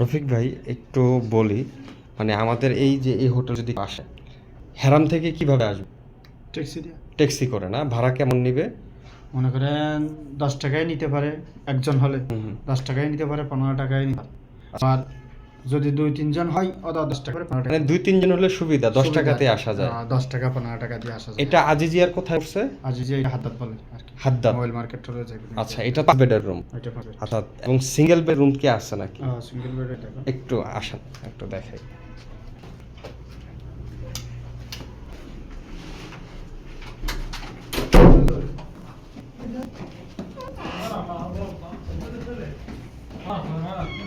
রফিক ভাই একটু বলি মানে আমাদের এই যে এই হোটেল যদি আসে হেরাম থেকে কীভাবে আসবে? ট্যাক্সি দিয়ে। ট্যাক্সি করে না? ভাড়া কেমন নিবে? মনে করেন দশ টাকায় নিতে পারে একজন হলে। দশ টাকায় নিতে পারে পনেরো টাকায় নিতে পারে। আর যদি দুই তিনজন হয় ওটা দশ টাকা করে পনেরো মানে টাকা দুই তিনজন হলে সুবিধা দশ। টাকাতে আসা যায় হ্যাঁ, দশ টাকা পনেরো টাকা দিয়ে আসা যায় এটা আজিজিয়ার কোথায় উঠছে আজ যে এটা হাদ্দাত বলে আর কি হাদ্দাত মোবাইল মার্কেট রয়েছে আচ্ছা এটা পাঁচ বেডের রুম এটা পাবে অর্থাৎ এবং সিঙ্গেল বেড রুম কি আছে নাকি সিঙ্গেল বেড এটা একটু আসেন একটু দেখাই এখানে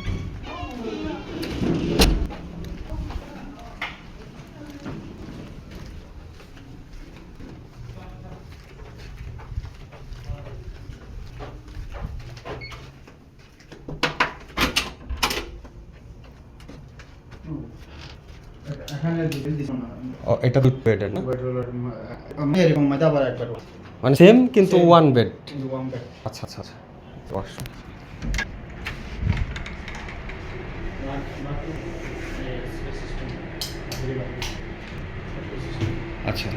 এটা দুই বেডের না? আমি এরকম আবার একবার মানে সেম কিন্তু ওয়ান বেড ওয়ান বেড আচ্ছা আচ্ছা। আচ্ছা। আচ্ছা।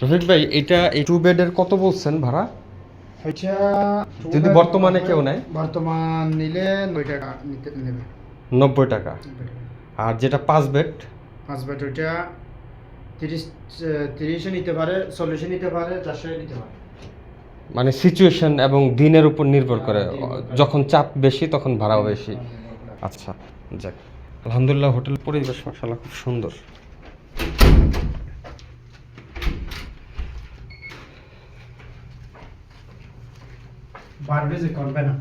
রফিক ভাই এটা এই টু বেডের কত বলছেন ভাড়া? এটা যদি বর্তমানে কেউ নেয়? বর্তমান নিলে নয় টাকা নিতে নেবে। নব্বই টাকা। আর যেটা পাঁচ বেড পাঁচ বেড ওইটা তিরিশ তিরিশে নিতে পারে চল্লিশে নিতে পারে চারশো নিতে পারে। মানে সিচুয়েশন এবং দিনের উপর নির্ভর করে। হ্যাঁ। যখন চাপ বেশি তখন ভাড়াও বেশি। আচ্ছা যাক। আলহামদুলিল্লাহ হোটেল পরিবেশ মাসাল্লাহ খুব সুন্দর। বাড়বে যে করবে না।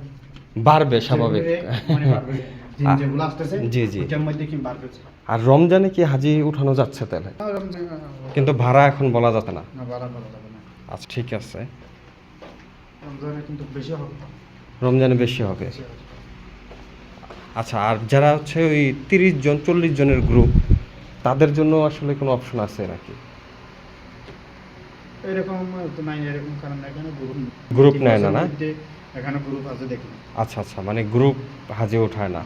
বাড়বে স্বাভাবিক। জি, জি। আর রমজানে কি হাজি উঠানো যাচ্ছে তাহলে? কিন্তু ভাড়া এখন বলা যাবে না। আচ্ছা ঠিক আছে। রমজানে বেশি হবে। আচ্ছা আর যারা হচ্ছে ওই তিরিশ জন চল্লিশ জনের গ্রুপ তাদের জন্য আসলে কোনো অপশন আছে নাকি? এরকম তো নাই এরকম কারণ এখানে গ্রুপ Group নেয় না, না? এখানে গ্রুপ আছে দেখি। আচ্ছা আচ্ছা মানে গ্রুপ হাজি ওঠায় না।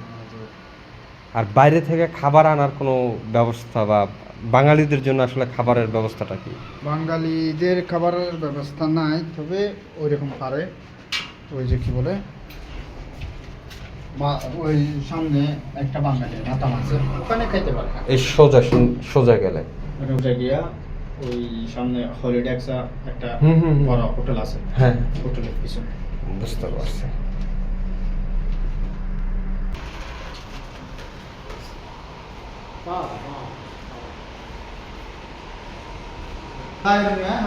আর বাইরে থেকে খাবার আনার কোনো ব্যবস্থা বা বাঙালিদের জন্য আসলে খাবারের ব্যবস্থাটা কি? বাঙালিদের খাবারের ব্যবস্থা নাই তবে ওই রকম পারে। ওই যে কি বলে? বা ওই সামনে একটা বাঙালি মাতাম আছে ওখানে খাইতে পারে। এই সোজা সোজা গেলে। ওটা গিয়া ওই সামনে হলিডেক্স একটা হুম, হুম, হুম। বড় হোটেল আছে। হ্যাঁ। হোটেলের পিছনে। বুঝতে পারছি। Đây, đừng nhé,